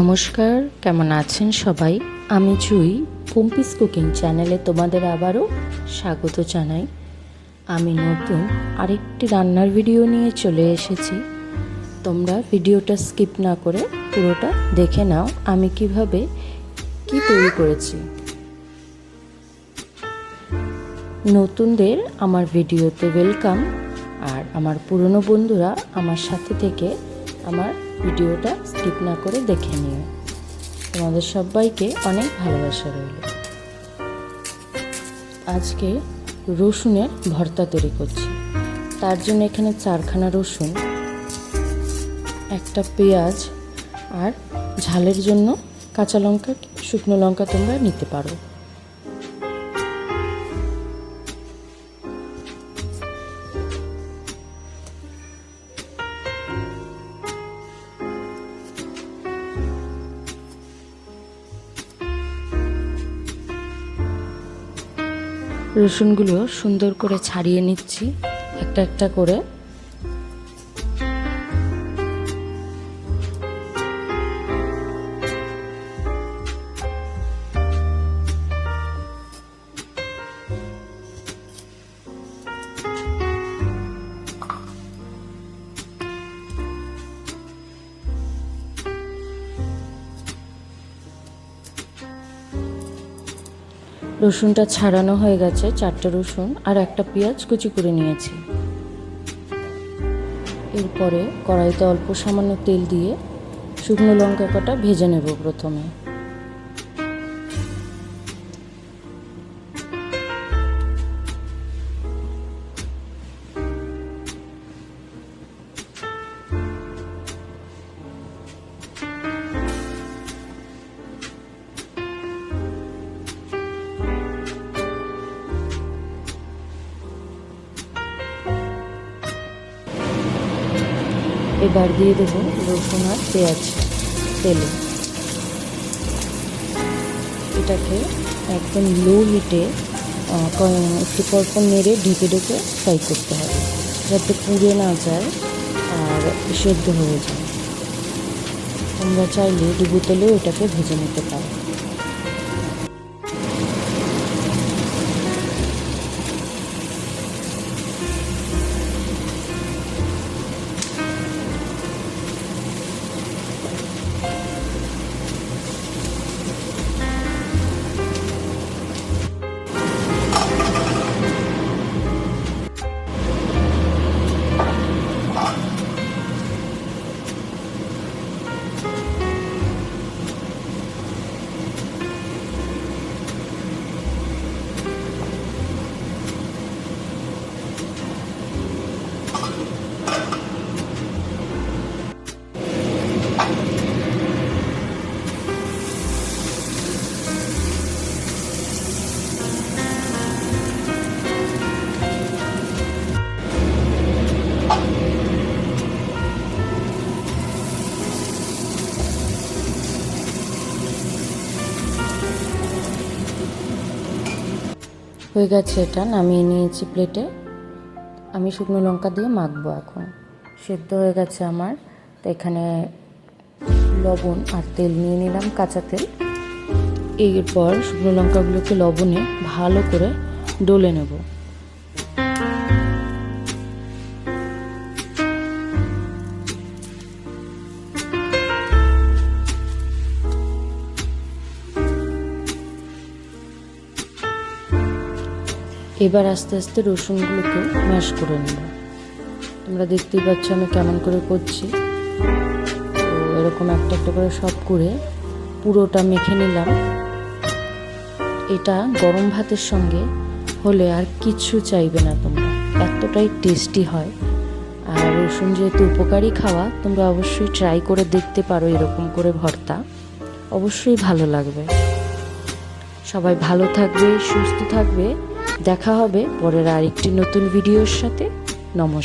নমস্কার, কেমন আছেন সবাই? আমি জুই, পম্পিস কুকিং চ্যানেলে তোমাদের আবারও স্বাগত জানাই। আমি নতুন আরেকটি রান্নার ভিডিও নিয়ে চলে এসেছি। তোমরা ভিডিওটা স্কিপ না করে পুরোটা দেখে নাও, আমি কীভাবে কি তৈরি করেছি। নতুনদের আমার ভিডিওতে ওয়েলকাম, আর আমার পুরনো বন্ধুরা আমার সাথে থেকে আমার ভিডিওটা স্কিপ না করে দেখে নিও। তোমাদের সবাইকে অনেক ভালোবাসা রইল। আজকে রসুনের ভর্তা তৈরি করছি। তার জন্য এখানে চারখানা রসুন, একটা পেঁয়াজ আর ঝালের জন্য কাঁচা লঙ্কা, শুকনো লঙ্কা তোমরা নিতে পারো। রসুনগুলো সুন্দর করে ছাড়িয়ে নিচ্ছি একটা একটা করে। রসুনটা ছাড়ানো হয়ে গেছে চারটে রসুন আর একটা পেঁয়াজ কুচি করে নিয়েছি। এরপরে কড়াইতে অল্প সামান্য তেল দিয়ে শুকনো লঙ্কা কাটা ভেজে নেব প্রথমে। এবার দিয়ে দেবো রসুন আর পেঁয়াজ, তেলে। এটাকে একদম লো হিটে একটু পরপর নেড়ে ঢেকে ঢেকে ফ্রাই করতে হবে, যাতে পুড়ে না যায় আর সেদ্ধ হয়ে যায়। তোমরা চাইলে ডুবো তেলেও এটাকে ভেজে নিতে পারো। হয়ে গেছে এটা, নামিয়ে নিয়েছি প্লেটে আমি শুকনো লঙ্কা দিয়ে মাখবো এখন। সেদ্ধ হয়ে গেছে আমার। তো এখানে লবণ আর তেল নিয়ে নিলাম কাঁচা তেল। এরপর শুকনো লঙ্কাগুলোকে লবণে ভালো করে ডলে নেব। এবার আস্তে আস্তে রসুনগুলোকে ম্যাশ করে নেব। তোমরা দেখতেই পাচ্ছ আমি কেমন করে করছি। তো এরকম একটা একটা করে সব করে পুরোটা মেখে নিলাম। এটা গরম ভাতের সঙ্গে হলে আর কিছু চাইবে না তোমরা। এতটাই টেস্টি হয়। আর রসুন যেহেতু উপকারী খাওয়া, তোমরা অবশ্যই ট্রাই করে দেখতে পারো এরকম করে ভর্তা। অবশ্যই ভালো লাগবে। সবাই ভালো থাকবে, সুস্থ থাকবে। দেখা হবে পরের আরেকটি নতুন ভিডিওর সাথে। নমস্কার।